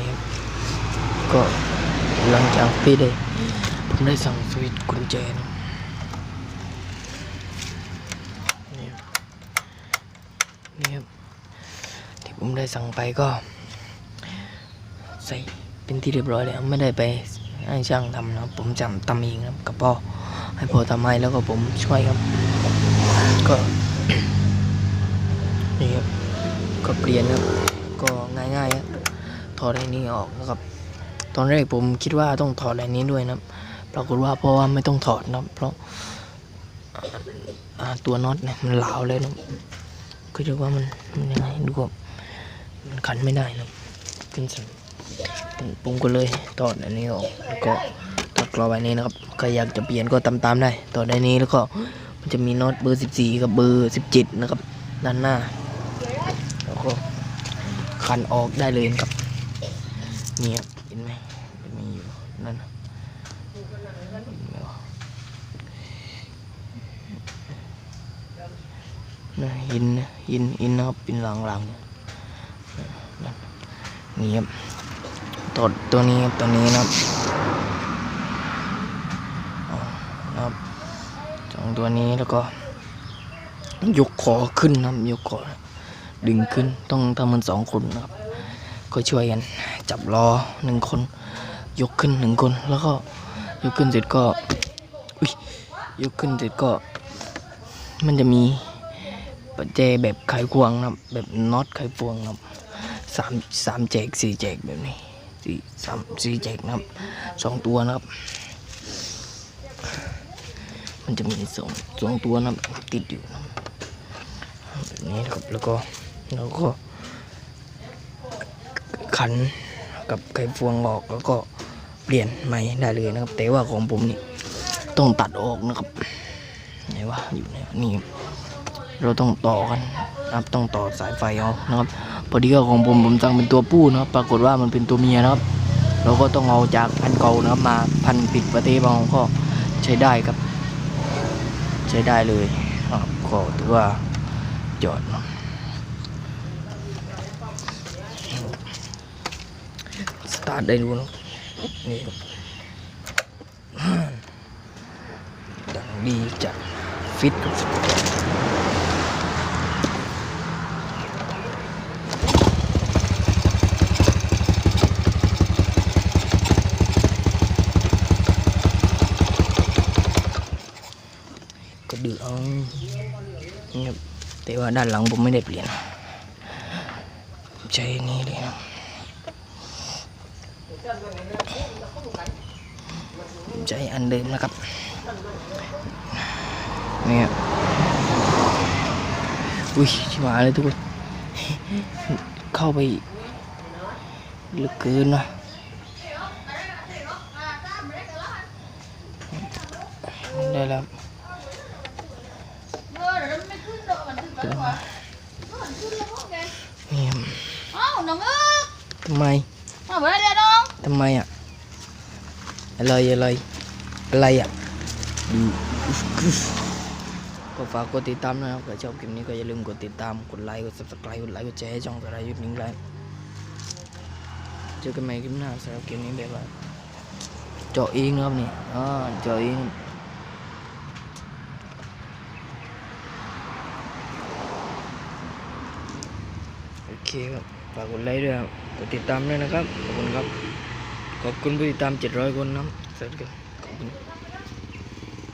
นี่ครับก็หลังจากพี่ได้ผมได้สั่งสวิตช์กุญแจนะนี่นี่ครับที่ผมได้สั่งไปก็ ใส่เป็นที่เรียบร้อยแล้วไม่ได้ไปให้ช่างทำนะผมจำทำเองครับกับพ่อให้พ่อทำให้แล้วก็ผมช่วยครับ ก็นี่ครับก็เปลี่ยนครับก็ง่ายๆครับ ถอดไอ้นี้ออกนะครับ ตอนแรกผมคิดว่าต้องถอดไอ้นี้ด้วยนะปรากฏว่าเพราะว่าไม่ต้องถอดนะเพราะตัวน็อตเนี่ยมันเหลาเลยนะก็จะว่ามันมันยังไงดูว่ามันขันไม่ได้นะขึ้นสันผมผมก็เลยถอดอันนี้ออกแล้วก็ถอดกรอบไว้นี้นะครับใครอยากจะเปลี่ยนก็ตามๆได้ถอดไอ้นี้แล้วก็มันจะมีน็อตเบอร์14 กับเบอร์17 นะครับ ด้านหน้า แล้วก็คันออกได้เลยนะครับ นี่ครับเห็นไหมมันมีอยู่นั่นนะเห็นไหมวะนะหินนะหินหินนะครับเป็นหลังๆเนี่ยนั่นนี่ครับตัวตัวนี้ครับตัวนี้นะครับอ๋อนะครับสองตัวนี้แล้วก็ยกคอขึ้นนะยกคอดึงขึ้นต้องทำมันสองคนนะครับ ก็ช่วยกัน จับล้อหนึ่งคน ยกขึ้นหนึ่งคน แล้วก็ยกขึ้นเสร็จก็อุ้ยยกขึ้นเสร็จก็ มันจะมีปัจเจแบบไขควงนะครับ แบบน็อตไขควงนะครับสามสามแจกสี่แจกแบบนี้สี่สามสี่แจกนะครับสองตัวนะครับ มันจะมีสองสองตัวนะครับติดอยู่นะแบบนี้นะครับแล้วก็แล้วก็ขัน กับไขควงออกแล้วก็เปลี่ยนใหม่ได้เลยนะครับ แต่ว่าของผมนี่ต้องตัดออกนะครับไหนว่าอยู่ไหนนี่เราต้องต่อกันนะครับต้องต่อสายไฟเอานะครับพอดีก็ของผมผมสั่งเป็นตัวผู้นะครับ ปรากฏว่ามันเป็นตัวเมียนะครับ เราก็ต้องเอาจากพันเก่านะครับมาพันปิดประเทศเราก็ใช้ได้ครับ ใช้ได้เลยครับก็ถือว่าจอดเนาะ ตาร์ทได้ดูนะนี่ดังดีจัดฟิตก็ดื้อเอานี่ครับแต่ว่าด้านหลังผมไม่ได้เปลี่ยนใช้นี่เลยนะ ใช้อันเดิมนะครับเนี่ยอุ้ยชิบหายเลยทุกคน เข้าไปลึกเกินนะได้แล้วนี่เอ้าน้องเอ้ยทำไม ทำไมอะ อะไรอะไรอะไรอะดูก็ฝากกดติดตามนะครับถ้าชอบคลิปนี้ก็อย่าลืมกดติดตาม กดไลค์ กด subscribe กดไลค์ กดแชร์ให้ช่องสารายุทธนิ้งไลน์เจอกันใหม่คลิปหน้าสำหรับคลิปนี้แบบว่าเจาะเองนะครับนี่อ่าเจาะเองโอเคครับฝากกดไลค์ด้วยครับกดติดตามด้วยนะครับ ขอบคุณครับ ขอบคุณผู้ติดตาม 700 คนนะครับสวัสดีครับขอบคุณ